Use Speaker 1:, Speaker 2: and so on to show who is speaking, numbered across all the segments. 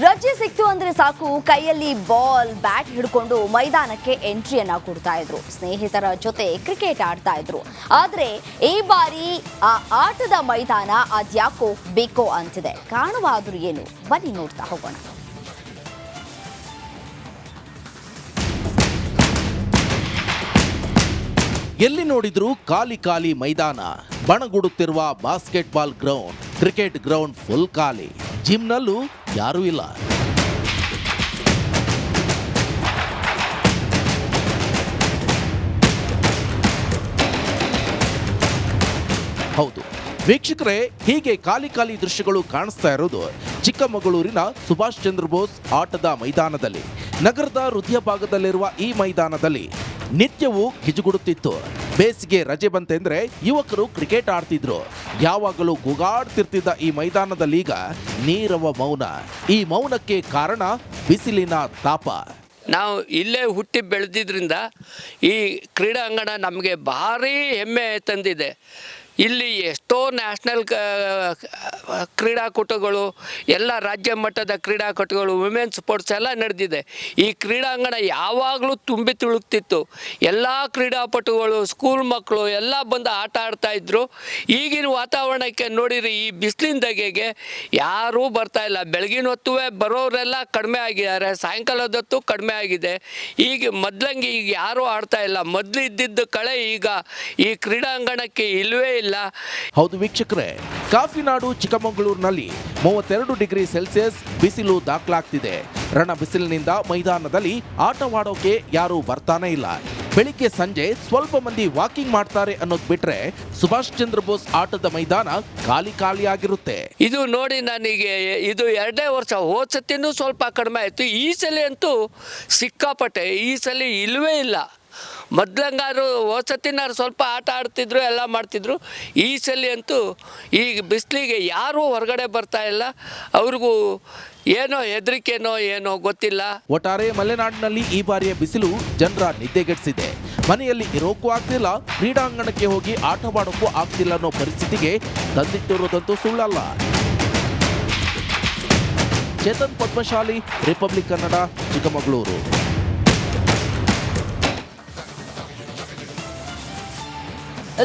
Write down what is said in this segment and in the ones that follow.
Speaker 1: ರಜೆ ಸಿಕ್ತು ಅಂದ್ರೆ ಸಾಕು, ಕೈಯಲ್ಲಿ ಬಾಲ್, ಬ್ಯಾಟ್ ಹಿಡ್ಕೊಂಡು ಮೈದಾನಕ್ಕೆ ಎಂಟ್ರಿಯನ್ನ ಕೊಡ್ತಾ ಇದ್ರು. ಸ್ನೇಹಿತರ ಜೊತೆ ಕ್ರಿಕೆಟ್ ಆಡ್ತಾ ಇದ್ರು. ಆದ್ರೆ ಈ ಬಾರಿ ಆ ಆಟದ ಮೈದಾನ ಅದ್ಯಾಕೋ ಬೇಕೋ ಅಂತಿದೆ. ಕಾರಣವಾದ್ರೂ ಏನು? ಬನ್ನಿ ನೋಡ್ತಾ ಹೋಗೋಣ.
Speaker 2: ಎಲ್ಲಿ ನೋಡಿದ್ರು ಖಾಲಿ ಖಾಲಿ ಮೈದಾನ. ಬಣಗುಡುತ್ತಿರುವ basketball ground, cricket ground full ಖಾಲಿ. ಜಿಮ್ನಲ್ಲೂ ಯಾರೂ ಇಲ್ಲ. ಹೌದು. ವೀಕ್ಷಕರೇ, ಹೀಗೆ ಖಾಲಿ ಖಾಲಿ ದೃಶ್ಯಗಳು ಕಾಣಿಸ್ತಾ ಇರೋದು ಚಿಕ್ಕಮಗಳೂರಿನ ಸುಭಾಷ್ ಚಂದ್ರ ಬೋಸ್ ಆಟದ ಮೈದಾನದಲ್ಲಿ. ನಗರದ ಹೃದಯ ಭಾಗದಲ್ಲಿರುವ ಈ ಮೈದಾನದಲ್ಲಿ ನಿತ್ಯವೂ ಗಿಜುಗುಡುತ್ತಿತ್ತು ಬೇಸಿಗೆ ರಜೆ ಬಂತೆಂದ್ರೆ ಯುವಕರು ಕ್ರಿಕೆಟ್ ಆಡ್ತಿದ್ರು. ಯಾವಾಗಲೂ ಗುಗಾಡ್ತಿರ್ತಿದ್ದ ಈ ಮೈದಾನದಲ್ಲೀಗ ನೀರವ ಮೌನ. ಈ ಮೌನಕ್ಕೆ ಕಾರಣ ಬಿಸಿಲಿನ ತಾಪ.
Speaker 3: ನಾವು ಇಲ್ಲೇ ಹುಟ್ಟಿ ಬೆಳೆದಿದ್ದರಿಂದ ಈ ಕ್ರೀಡಾಂಗಣ ನಮಗೆ ಭಾರೀ ಹೆಮ್ಮೆ ತಂದಿದೆ. ಇಲ್ಲಿ ಎಷ್ಟೋ ನ್ಯಾಷನಲ್ ಕ್ರೀಡಾಕೂಟಗಳು, ಎಲ್ಲ ರಾಜ್ಯ ಮಟ್ಟದ ಕ್ರೀಡಾಕೂಟಗಳು ವುಮೆನ್ ಸ್ಪೋರ್ಟ್ಸ್ ಎಲ್ಲ ನಡೆದಿದೆ. ಈ ಕ್ರೀಡಾಂಗಣ ಯಾವಾಗಲೂ ತುಂಬಿ ತುಳುಕ್ತಿತ್ತು. ಎಲ್ಲ ಕ್ರೀಡಾಪಟುಗಳು ಸ್ಕೂಲ್ ಮಕ್ಕಳು ಎಲ್ಲ ಬಂದು ಆಟ ಆಡ್ತಾ ಇದ್ರು. ಈಗಿನ ವಾತಾವರಣಕ್ಕೆ ನೋಡಿರಿ, ಈ ಬಿಸಿಲಿನ ದಗೆಗೆ ಯಾರೂ ಬರ್ತಾ ಇಲ್ಲ. ಬೆಳಗಿನ ಹೊತ್ತುವೇ ಬರೋರೆಲ್ಲ ಕಡಿಮೆ ಆಗಿದ್ದಾರೆ. ಸಾಯಂಕಾಲದ ಹೊತ್ತು ಕಡಿಮೆ ಆಗಿದೆ. ಈಗ ಮೊದ್ಲಂಗೆ ಈಗ ಯಾರೂ ಆಡ್ತಾ ಇಲ್ಲ. ಮೊದಲು ಇದ್ದಿದ್ದ ಕಳೆ ಈಗ ಈ ಕ್ರೀಡಾಂಗಣಕ್ಕೆ ಇಲ್ಲವೇ ಇಲ್ಲ.
Speaker 2: ಹೌದು ವೀಕ್ಷಕರೇ ಕಾಫಿನಾಡು ಚಿಕ್ಕಮಗಳೂರಿನಲ್ಲಿ ಮೂವತ್ತೆರಡು ಡಿಗ್ರಿ ಸೆಲ್ಸಿಯಸ್ ಬಿಸಿಲು ದಾಖಲಾಗ್ತಿದೆ. ರಣ ಬಿಸಿಲಿನಿಂದ ಮೈದಾನದಲ್ಲಿ ಆಟವಾಡೋಕೆ ಯಾರೂ ಬರ್ತಾನೆ ಇಲ್ಲ. ಬೆಳಿಗ್ಗೆ ಸಂಜೆ ಸ್ವಲ್ಪ ಮಂದಿ ವಾಕಿಂಗ್ ಮಾಡ್ತಾರೆ ಅನ್ನೋದು ಬಿಟ್ರೆ ಸುಭಾಷ್ ಚಂದ್ರ ಬೋಸ್ ಆಟದ ಮೈದಾನ ಖಾಲಿ ಖಾಲಿಯಾಗಿರುತ್ತೆ
Speaker 3: ಇದು ನೋಡಿ ನನಗೆ ಇದು ಎರಡೇ ವರ್ಷ ಹೋದ ಸತಿನೂ ಸ್ವಲ್ಪ ಕಡಿಮೆ ಆಯಿತು. ಈ ಸಲ ಅಂತೂ ಸಿಕ್ಕಾಪಟ್ಟೆ ಈ ಸಲ ಇಲ್ಲವೇ ಇಲ್ಲ. ಮೊದ್ಲಂಗಾರು ವಸತಿನಾರು ಸತಿನಾರು ಸ್ವಲ್ಪ ಆಟ ಆಡ್ತಿದ್ರು, ಎಲ್ಲ ಮಾಡ್ತಿದ್ರು. ಈ ಸಲ ಅಂತೂ ಈಗ ಬಿಸಿಲಿಗೆ ಯಾರೂ ಹೊರಗಡೆ ಬರ್ತಾ ಇಲ್ಲ. ಅವ್ರಿಗೂ ಏನೋ ಹೆದರಿಕೆನೋ ಏನೋ ಗೊತ್ತಿಲ್ಲ.
Speaker 2: ಒಟ್ಟಾರೆ ಮಲೆನಾಡಿನಲ್ಲಿ ಈ ಬಾರಿಯ ಬಿಸಿಲು ಜನರ ನಿದ್ದೆಗೆಡಿಸಿದೆ. ಮನೆಯಲ್ಲಿ ಇರೋಕ್ಕೂ ಆಗ್ತಿಲ್ಲ, ಕ್ರೀಡಾಂಗಣಕ್ಕೆ ಹೋಗಿ ಆಟವಾಡೋಕ್ಕೂ ಆಗ್ತಿಲ್ಲ ಅನ್ನೋ ಪರಿಸ್ಥಿತಿಗೆ ತಂದಿಟ್ಟಿರೋದಂತೂ ಸುಳ್ಳಲ್ಲ. ಚೇತನ್ ಪದ್ಮಶಾಲಿ, ರಿಪಬ್ಲಿಕ್ ಕನ್ನಡ, ಚಿಕ್ಕಮಗಳೂರು.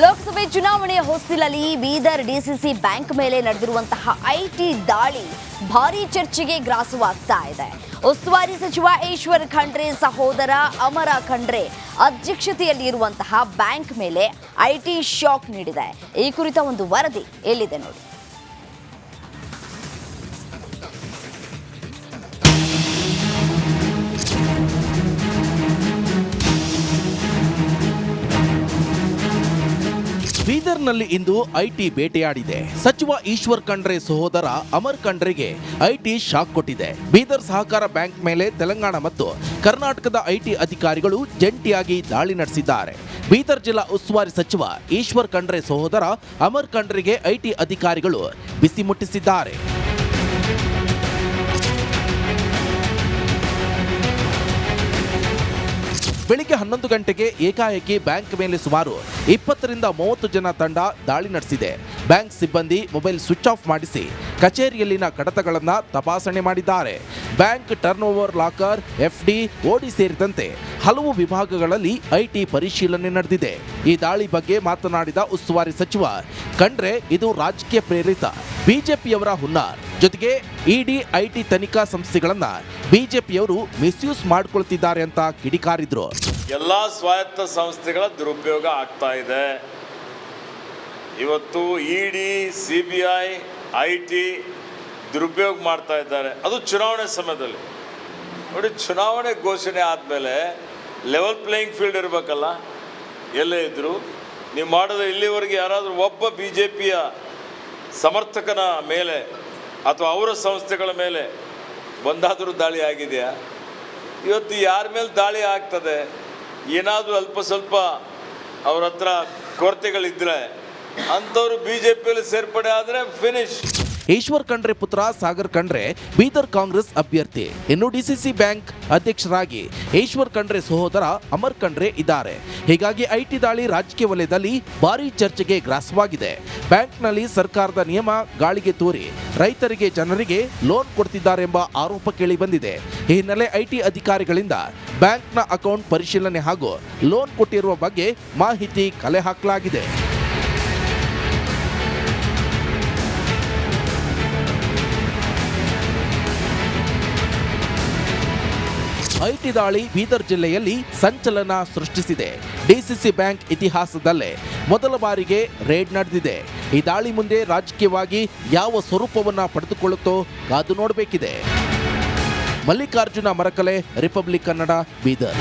Speaker 1: ಲೋಕಸಭೆ ಚುನಾವಣೆಯ ಹೊಸ್ತಿಲಲ್ಲಿ ಬೀದರ್ ಡಿಸಿಸಿ ಬ್ಯಾಂಕ್ ಮೇಲೆ ನಡೆದಿರುವಂತಹ ಐಟಿ ದಾಳಿ ಭಾರಿ ಚರ್ಚೆಗೆ ಗ್ರಾಸವಾಗ್ತಾ ಇದೆ. ಉಸ್ತುವಾರಿ ಸಚಿವ ಈಶ್ವರ್ ಖಂಡ್ರೆ ಸಹೋದರ ಅಮರ ಖಂಡ್ರೆ ಅಧ್ಯಕ್ಷತೆಯಲ್ಲಿ ಇರುವಂತಹ ಬ್ಯಾಂಕ್ ಮೇಲೆ ಐಟಿ ಶಾಕ್ ನೀಡಿದೆ. ಈ ಕುರಿತ ಒಂದು ವರದಿ ಎಲ್ಲಿದೆ ನೋಡಿ.
Speaker 2: ಬೀದರ್ನಲ್ಲಿ ಇಂದು ಐಟಿ ಬೇಟೆಯಾಡಿದೆ. ಸಚಿವ ಈಶ್ವರ್ ಖಂಡ್ರೆ ಸಹೋದರ ಅಮರ್ ಖಂಡ್ರೆಗೆ ಐಟಿ ಶಾಕ್ ಕೊಟ್ಟಿದೆ. ಬೀದರ್ ಸಹಕಾರ ಬ್ಯಾಂಕ್ ಮೇಲೆ ತೆಲಂಗಾಣ ಮತ್ತು ಕರ್ನಾಟಕದ ಐಟಿ ಅಧಿಕಾರಿಗಳು ಜಂಟಿಯಾಗಿ ದಾಳಿ ನಡೆಸಿದ್ದಾರೆ. ಬೀದರ್ ಜಿಲ್ಲಾ ಉಸ್ತುವಾರಿ ಸಚಿವ ಈಶ್ವರ್ ಖಂಡ್ರೆ ಸಹೋದರ ಅಮರ್ ಖಂಡ್ರೆಗೆ ಐಟಿ ಅಧಿಕಾರಿಗಳು ಬಿಸಿ ಮುಟ್ಟಿಸಿದ್ದಾರೆ. ಬೆಳಿಗ್ಗೆ ಹನ್ನೊಂದು ಗಂಟೆಗೆ ಏಕಾಏಕಿ ಬ್ಯಾಂಕ್ ಮೇಲೆ ಸುಮಾರು ಇಪ್ಪತ್ತರಿಂದ ಮೂವತ್ತು ಜನ ತಂಡ ದಾಳಿ ನಡೆಸಿದೆ. ಬ್ಯಾಂಕ್ ಸಿಬ್ಬಂದಿ ಮೊಬೈಲ್ ಸ್ವಿಚ್ ಆಫ್ ಮಾಡಿಸಿ ಕಚೇರಿಯಲ್ಲಿನ ಕಡತಗಳನ್ನು ತಪಾಸಣೆ ಮಾಡಿದ್ದಾರೆ. Bank turnover locker FD OD ಸೇರಿದಂತೆ ಹಲವು ವಿಭಾಗಗಳಲ್ಲಿ ಐಟಿ ಪರಿಶೀಲನೆ ನಡೆದಿದೆ. ಈ ದಾಳಿ ಬಗ್ಗೆ ಮಾತನಾಡಿದ ಉಸ್ತುವಾರಿ ಸಚಿವ ಖಂಡ್ರೆ ಇದು ರಾಜಕೀಯ ಪ್ರೇರಿತ. ಬಿಜೆಪಿಯವರ ಹುನ್ನಾರ್. ಜೊತೆಗೆ ಇಡಿ, ಐಟಿ ತನಿಖಾ ಸಂಸ್ಥೆಗಳನ್ನ ಬಿಜೆಪಿಯವರು ಮಿಸ್ಯೂಸ್ ಮಾಡ್ಕೊಳ್ತಿದ್ದಾರೆ ಅಂತ ಕಿಡಿಕಾರಿದ್ರು.
Speaker 4: ಎಲ್ಲ ಸ್ವಾಯತ್ತ ಸಂಸ್ಥೆಗಳ ದುರುಪಯೋಗ ಆಗ್ತಾ ಇದೆ. ಇವತ್ತು ಇಡಿ ಸಿಬಿಐ ಐಟಿ ದುರುಪಯೋಗ ಮಾಡ್ತಾ ಇದ್ದಾರೆ. ಅದು ಚುನಾವಣೆ ಸಮಯದಲ್ಲಿ. ನೋಡಿ, ಚುನಾವಣೆ ಘೋಷಣೆ ಆದಮೇಲೆ ಲೆವೆಲ್ ಪ್ಲೇಯಿಂಗ್ ಫೀಲ್ಡ್ ಇರಬೇಕಲ್ಲ, ಎಲ್ಲೇ ಇದ್ದರೂ ನೀವು ಮಾಡಿದ್ರೆ ಇಲ್ಲಿವರೆಗೆ ಯಾರಾದರೂ ಒಬ್ಬ ಬಿ ಜೆ ಪಿಯ ಸಮರ್ಥಕನ ಮೇಲೆ ಅಥವಾ ಅವರ ಸಂಸ್ಥೆಗಳ ಮೇಲೆ ಒಂದಾದರೂ ದಾಳಿ ಆಗಿದೆಯಾ? ಇವತ್ತು ಯಾರ ಮೇಲೆ ದಾಳಿ ಆಗ್ತದೆ? ಏನಾದರೂ ಅಲ್ಪ ಸ್ವಲ್ಪ ಅವ್ರ ಹತ್ರ ಕೊರತೆಗಳಿದ್ದರೆ ಅಂಥವ್ರು ಬಿ ಜೆ ಪಿಯಲ್ಲಿ ಸೇರ್ಪಡೆ ಆದರೆ ಫಿನಿಶ್
Speaker 2: ಈಶ್ವರ್ ಖಂಡ್ರೆ ಪುತ್ರ, ಸಾಗರ್ ಖಂಡ್ರೆ, ಬೀದರ್ ಕಾಂಗ್ರೆಸ್ ಅಭ್ಯರ್ಥಿ. ಇನ್ನು ಡಿಸಿಸಿ ಬ್ಯಾಂಕ್ ಅಧ್ಯಕ್ಷರಾಗಿ ಈಶ್ವರ್ ಖಂಡ್ರೆ ಸಹೋದರ ಅಮರ್ ಖಂಡ್ರೆ ಇದ್ದಾರೆ. ಹೀಗಾಗಿ ಐಟಿ ದಾಳಿ ರಾಜಕೀಯ ವಲಯದಲ್ಲಿ ಭಾರಿ ಚರ್ಚೆಗೆ ಗ್ರಾಸವಾಗಿದೆ. ಬ್ಯಾಂಕ್ನಲ್ಲಿ ಸರ್ಕಾರದ ನಿಯಮ ಗಾಳಿಗೆ ತೂರಿ, ರೈತರಿಗೆ ಜನರಿಗೆ ಲೋನ್ ಕೊಡ್ತಿದ್ದಾರೆಂಬ ಆರೋಪ ಕೇಳಿ ಬಂದಿದೆ. ಈ ಹಿನ್ನೆಲೆ ಐಟಿ ಅಧಿಕಾರಿಗಳಿಂದ ಬ್ಯಾಂಕ್ನ ಅಕೌಂಟ್ ಪರಿಶೀಲನೆ ಹಾಗೂ ಲೋನ್ ಕೊಟ್ಟಿರುವ ಬಗ್ಗೆ ಮಾಹಿತಿ ಕಲೆ ಹಾಕಲಾಗಿದೆ. ಐಟಿ ದಾಳಿ ಬೀದರ್ ಜಿಲ್ಲೆಯಲ್ಲಿ ಸಂಚಲನ ಸೃಷ್ಟಿಸಿದೆ. ಡಿಸಿಸಿ ಬ್ಯಾಂಕ್ ಇತಿಹಾಸದಲ್ಲೇ ಮೊದಲ ಬಾರಿಗೆ ರೇಡ್ ನಡೆದಿದೆ. ಈ ದಾಳಿ ಮುಂದೆ ರಾಜಕೀಯವಾಗಿ ಯಾವ ಸ್ವರೂಪವನ್ನ ಪಡೆದುಕೊಳ್ಳುತ್ತೋ ಕಾದು ನೋಡಬೇಕಿದೆ. ಮಲ್ಲಿಕಾರ್ಜುನ ಮರಕಲೆ, ರಿಪಬ್ಲಿಕ್ ಕನ್ನಡ, ಬೀದರ್.